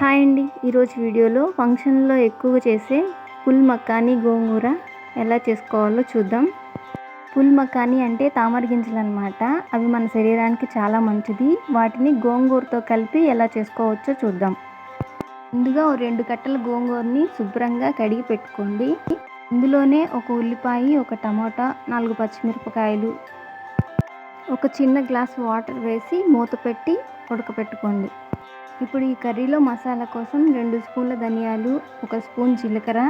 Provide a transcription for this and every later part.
Hi అండి. ఈరోజు వీడియోలో ఫంక్షన్లో ఎక్కువ చేసే పుల్ మక్కాని గోంగూర ఎలా చేసుకోవాలో చూద్దాం. పుల్ మక్కాని అంటే తామర గింజలు అనమాట అవి మన శరీరానికి చాలా మంచిది. వాటిని గోంగూరతో కలిపి ఎలా చేసుకోవచ్చో చూద్దాం. ముందుగా ఓ రెండు కట్టల గోంగూరని శుభ్రంగా కడిగి పెట్టుకోండి. ఇందులోనే ఒక ఉల్లిపాయ ఒక టమాటా నాలుగు పచ్చిమిరపకాయలు ఒక చిన్న గ్లాస్ వాటర్ వేసి మూత పెట్టి ఉడకపెట్టుకోండి. ఇప్పుడు ఈ కర్రీలో మసాలా కోసం రెండు స్పూన్ల ధనియాలు ఒక స్పూన్ జీలకర్ర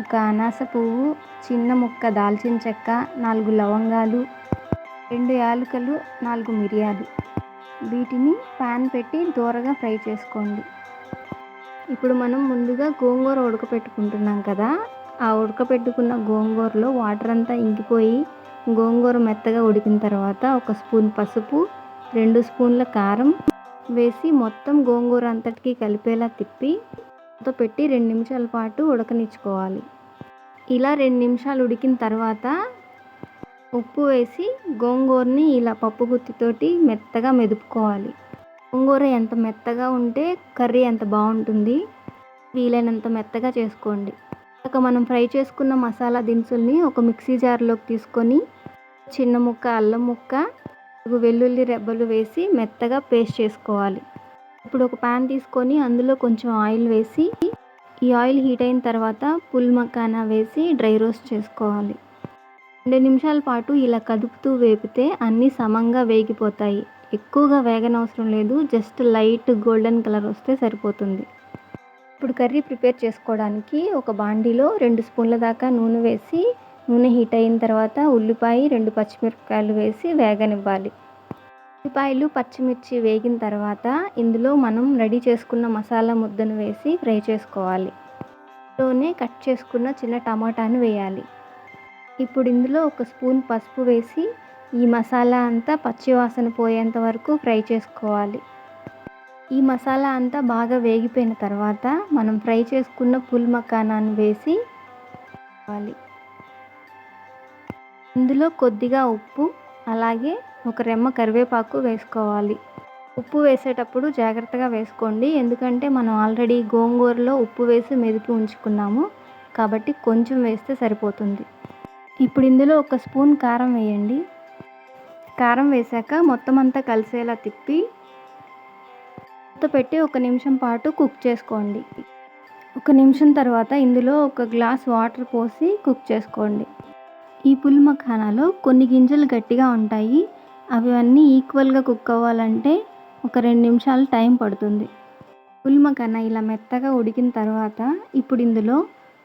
ఒక అనాస పువ్వు చిన్న ముక్క దాల్చిన చెక్క నాలుగు లవంగాలు రెండు యాలకులు నాలుగు మిరియాలు. వీటిని పాన్ పెట్టి దూరగా ఫ్రై చేసుకోండి. ఇప్పుడు మనం ముందుగా గోంగూర ఉడకపెట్టుకుంటున్నాం కదా ఆ ఉడకపెట్టుకున్న గోంగూరలో వాటర్ అంతా ఇంకిపోయి గోంగూర మెత్తగా ఉడికిన తర్వాత ఒక స్పూన్ పసుపు రెండు స్పూన్ల కారం వేసి మొత్తం గోంగూర అంతటికి కలిపేలా తిప్పి తో పెట్టి రెండు నిమిషాల పాటు ఉడకనిచ్చుకోవాలి. ఇలా రెండు నిమిషాలు ఉడికిన తర్వాత ఉప్పు వేసి గోంగూరని ఇలా పప్పు గుత్తితోటి మెత్తగా మెదుపుకోవాలి. గోంగూర ఎంత మెత్తగా ఉంటే కర్రీ ఎంత బాగుంటుంది. వీలైనంత మెత్తగా చేసుకోండి. ఇక మనం ఫ్రై చేసుకున్న మసాలా దినుసుల్ని ఒక మిక్సీ జార్లోకి తీసుకొని చిన్న ముక్క అల్లం ముక్క వెల్లుల్లి రెబ్బలు వేసి మెత్తగా పేస్ట్ చేసుకోవాలి. ఇప్పుడు ఒక ప్యాన్ తీసుకొని అందులో కొంచెం ఆయిల్ వేసి ఈ ఆయిల్ హీట్ అయిన తర్వాత పుల్ మకానా వేసి డ్రై రోస్ట్ చేసుకోవాలి. రెండు నిమిషాల పాటు ఇలా కదుపుతూ వేపితే అన్నీ సమంగా వేగిపోతాయి. ఎక్కువగా వేగనవసరం లేదు జస్ట్ లైట్ గోల్డెన్ కలర్ వస్తే సరిపోతుంది. ఇప్పుడు కర్రీ ప్రిపేర్ చేసుకోవడానికి ఒక బాండీలో రెండు స్పూన్ల దాకా నూనె వేసి నూనె హీట్ అయిన తర్వాత ఉల్లిపాయ రెండు పచ్చిమిరపకాయలు వేసి వేగనివ్వాలి. ఉల్లిపాయలు పచ్చిమిర్చి వేగిన తర్వాత ఇందులో మనం రెడీ చేసుకున్న మసాలా ముద్దను వేసి ఫ్రై చేసుకోవాలి. ఇందులోనే కట్ చేసుకున్న చిన్న టమాటాను వేయాలి. ఇప్పుడు ఇందులో ఒక స్పూన్ పసుపు వేసి ఈ మసాలా అంతా పచ్చివాసన పోయేంత వరకు ఫ్రై చేసుకోవాలి. ఈ మసాలా అంతా బాగా వేగిపోయిన తర్వాత మనం ఫ్రై చేసుకున్న పుల్ మకానాన్ని వేసి ఇందులో కొద్దిగా ఉప్పు అలాగే ఒక రెమ్మ కరివేపాకు వేసుకోవాలి. ఉప్పు వేసేటప్పుడు జాగ్రత్తగా వేసుకోండి. ఎందుకంటే మనం ఆల్రెడీ గోంగూరలో ఉప్పు వేసి మెదిపి ఉంచుకున్నాము. కాబట్టి కొంచెం వేస్తే సరిపోతుంది. ఇప్పుడు ఇందులో ఒక స్పూన్ కారం వేయండి. కారం వేసాక మొత్తం అంతా కలిసేలా తిప్పి మూత పెట్టి ఒక నిమిషం పాటు కుక్ చేసుకోండి. ఒక నిమిషం తర్వాత ఇందులో ఒక గ్లాస్ వాటర్ పోసి కుక్ చేసుకోండి. ఈ పుల్ మఖానాలో కొన్ని గింజలు గట్టిగా ఉంటాయి. అవి అన్నీ ఈక్వల్గా కుక్ అవ్వాలంటే ఒక రెండు నిమిషాలు టైం పడుతుంది. పుల్ మఖానా ఇలా మెత్తగా ఉడికిన తర్వాత ఇప్పుడు ఇందులో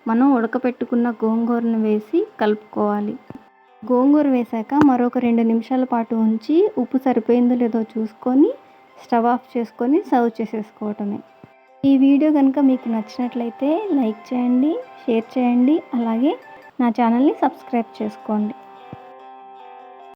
మనం ఉడకపెట్టుకున్న గోంగూరను వేసి కలుపుకోవాలి. గోంగూర వేసాక మరొక రెండు నిమిషాల పాటు ఉంచి ఉప్పు సరిపోయిందో లేదో చూసుకొని స్టవ్ ఆఫ్ చేసుకొని సర్వ్ చేసేసుకోవటమే. ఈ వీడియో కనుక మీకు నచ్చినట్లయితే లైక్ చేయండి షేర్ చేయండి అలాగే నా ఛానల్ని సబ్స్క్రైబ్ చేసుకోండి.